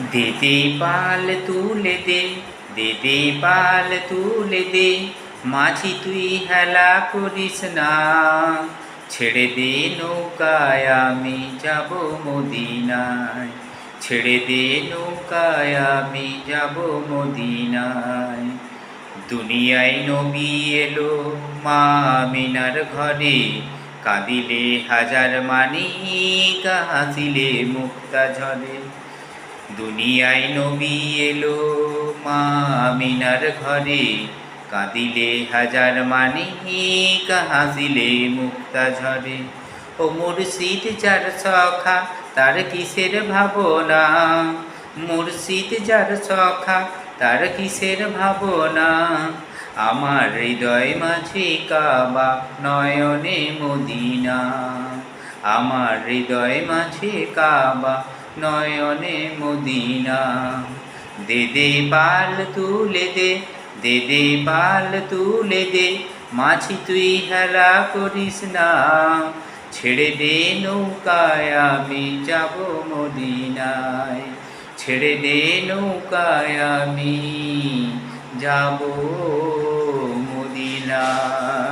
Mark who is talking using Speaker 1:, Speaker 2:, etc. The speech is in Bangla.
Speaker 1: দে দে পাল তুলে দে দে দে পাল তুলে দে, মাঝি তুই হেলা করিস না। ছেড়ে দে নৌকায়, আমি যাব মদিনায়। ছেড়ে দে নৌকায়, আমি যাব মদিনায়। দুনিয়ায় নবী এলো মা আমিনার ঘরে। কাঁদিলে হাজার মানি হাসিলে মুক্তা ঝরে। দুনিয়ায় নবী এলো মা আমিনার ঘরে। কাঁদিলে হাজার মানি হাসিলে মুক্তা ঝরে। ও মুর্শিদ যার সখা, তার কিসের ভাবনা? মুর্শিদ যার সখা, তার কিসের ভাবনা? আমার হৃদয় মাঝে কাবা নয়নে মদিনা। আমার হৃদয় মাঝে কাবা, নয়নে মদিনা। দেদে পাল তুলে দে দে দে পাল তুলে দে মাছি তুই হেলা করিস না। ছেড়ে দে নৌকায়, আমি যাব মদিনায়। ছেড়ে দে নৌকায়, আমি যাব মদিনায়।